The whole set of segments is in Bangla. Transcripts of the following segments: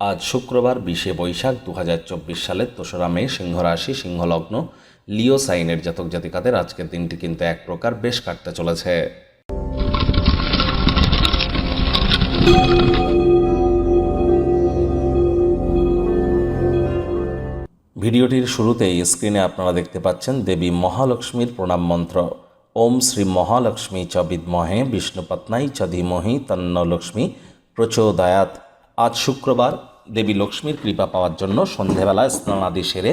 আজ শুক্রবার বিশে বৈশাখ দু হাজার চব্বিশ সালের দোসরা মে সিংহ রাশি সিংহলগ্ন, লিও সাইনের জাতক জাতিকাদের আজকের দিনটি কিন্তু এক প্রকার বেশ কাটতে চলেছে। ভিডিওটির শুরুতেই স্ক্রিনে আপনারা দেখতে পাচ্ছেন দেবী মহালক্ষ্মীর প্রণাম মন্ত্র। ওম শ্রী মহালক্ষ্মী চ বিদ্মহে, বিষ্ণুপত্নাই চ ধীমহি, তন্ন লক্ষ্মী প্রচোদয়াত। আজ শুক্রবার দেবী লক্ষ্মীর কৃপা পাওয়ার জন্য সন্ধেবেলায় স্নানাদি সেরে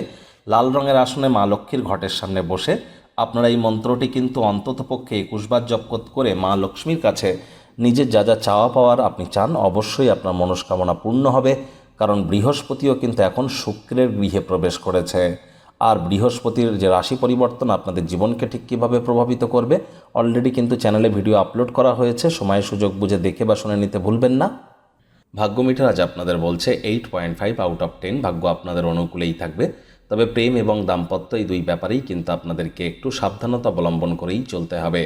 লাল রঙের আসনে মা লক্ষ্মীর ঘটের সামনে বসে আপনারা এই মন্ত্রটি কিন্তু অন্ততপক্ষে একুশবার জপ করে মা লক্ষ্মীর কাছে নিজের যা যা চাওয়া পাওয়ার আপনি চান অবশ্যই আপনার মনস্কামনা পূর্ণ হবে, কারণ বৃহস্পতিও কিন্তু এখন শুক্রের গৃহে প্রবেশ করেছে। আর বৃহস্পতির যে রাশি পরিবর্তন আপনাদের জীবনকে ঠিক কীভাবে প্রভাবিত করবে অলরেডি কিন্তু চ্যানেলে ভিডিও আপলোড করা হয়েছে, সময় সুযোগ বুঝে দেখে বা শুনে নিতে ভুলবেন না। ভাগ্য মিটার আজ আপনাদের বলছে eight point five out of ten ভাগ্য আপনাদের অনুকূলেই থাকবে। তবে প্রেম এবং দাম্পত্য এই দুই ব্যাপারেই কিন্তু আপনাদেরকে একটু সাবধানতা অবলম্বন করেই চলতে হবে।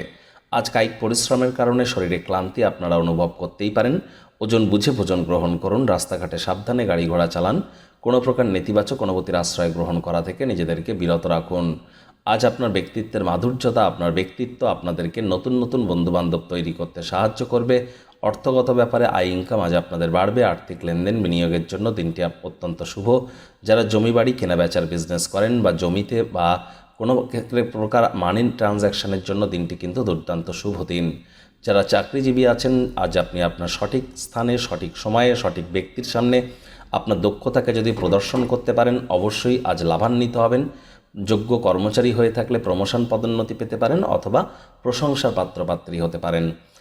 আজ কায়িক পরিশ্রমের কারণে শরীরে ক্লান্তি আপনারা অনুভব করতেই পারেন। ওজন বুঝে ভোজন গ্রহণ করুন, রাস্তাঘাটে সাবধানে গাড়ি ঘোড়া চালান। কোনো প্রকার নেতিবাচক অনুভূতির আশ্রয় গ্রহণ করা থেকে নিজেদেরকে বিরত রাখুন। আজ আপনার ব্যক্তিত্বের মাধুর্যতা, আপনার ব্যক্তিত্ব আপনাদেরকে নতুন নতুন বন্ধুবান্ধব তৈরি করতে সাহায্য করবে। অর্থগত ব্যাপারে আয় ইনকাম আজ আপনাদের বাড়বে, আর্থিক লেনদেন বিনিয়োগের জন্য দিনটি অত্যন্ত শুভ। যারা জমি বাড়ি কেনা বেচার বিজনেস করেন বা জমিতে বা কোনো ক্ষেত্রে প্রকার মানি ট্রানজ্যাকশানের জন্য দিনটি কিন্তু দুর্দান্ত শুভ দিন। যারা চাকরিজীবী আছেন, আজ আপনি আপনার সঠিক স্থানে, সঠিক সময়ে, সঠিক ব্যক্তির সামনে আপনার দক্ষতাকে যদি প্রদর্শন করতে পারেন, অবশ্যই আজ লাভান্বিত হবেন। যোগ্য কর্মচারী হয়ে থাকলে প্রমোশন পদোন্নতি পেতে পারেন অথবা প্রশংসার পাত্রপাত্রী হতে পারেন।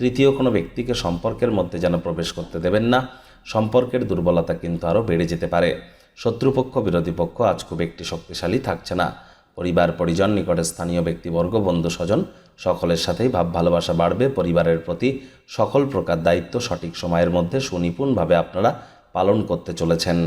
তৃতীয় কোনো ব্যক্তিকে সম্পর্কের মধ্যে যেন প্রবেশ করতে দেবেন না, সম্পর্কের দুর্বলতা কিন্তু আরও বেড়ে যেতে পারে। শত্রুপক্ষ, বিরোধী পক্ষ আজ খুব একটি শক্তিশালী থাকছে না। পরিবার, পরিজন, নিকটে স্থানীয় ব্যক্তিবর্গ বন্ধু স্বজন সকলের সাথেই ভাব ভালোবাসা বাড়বে। পরিবারের প্রতি সকল প্রকার দায়িত্ব সঠিক সময়ের মধ্যে সুনিপুণভাবে আপনারা পালন করতে চলেছেন।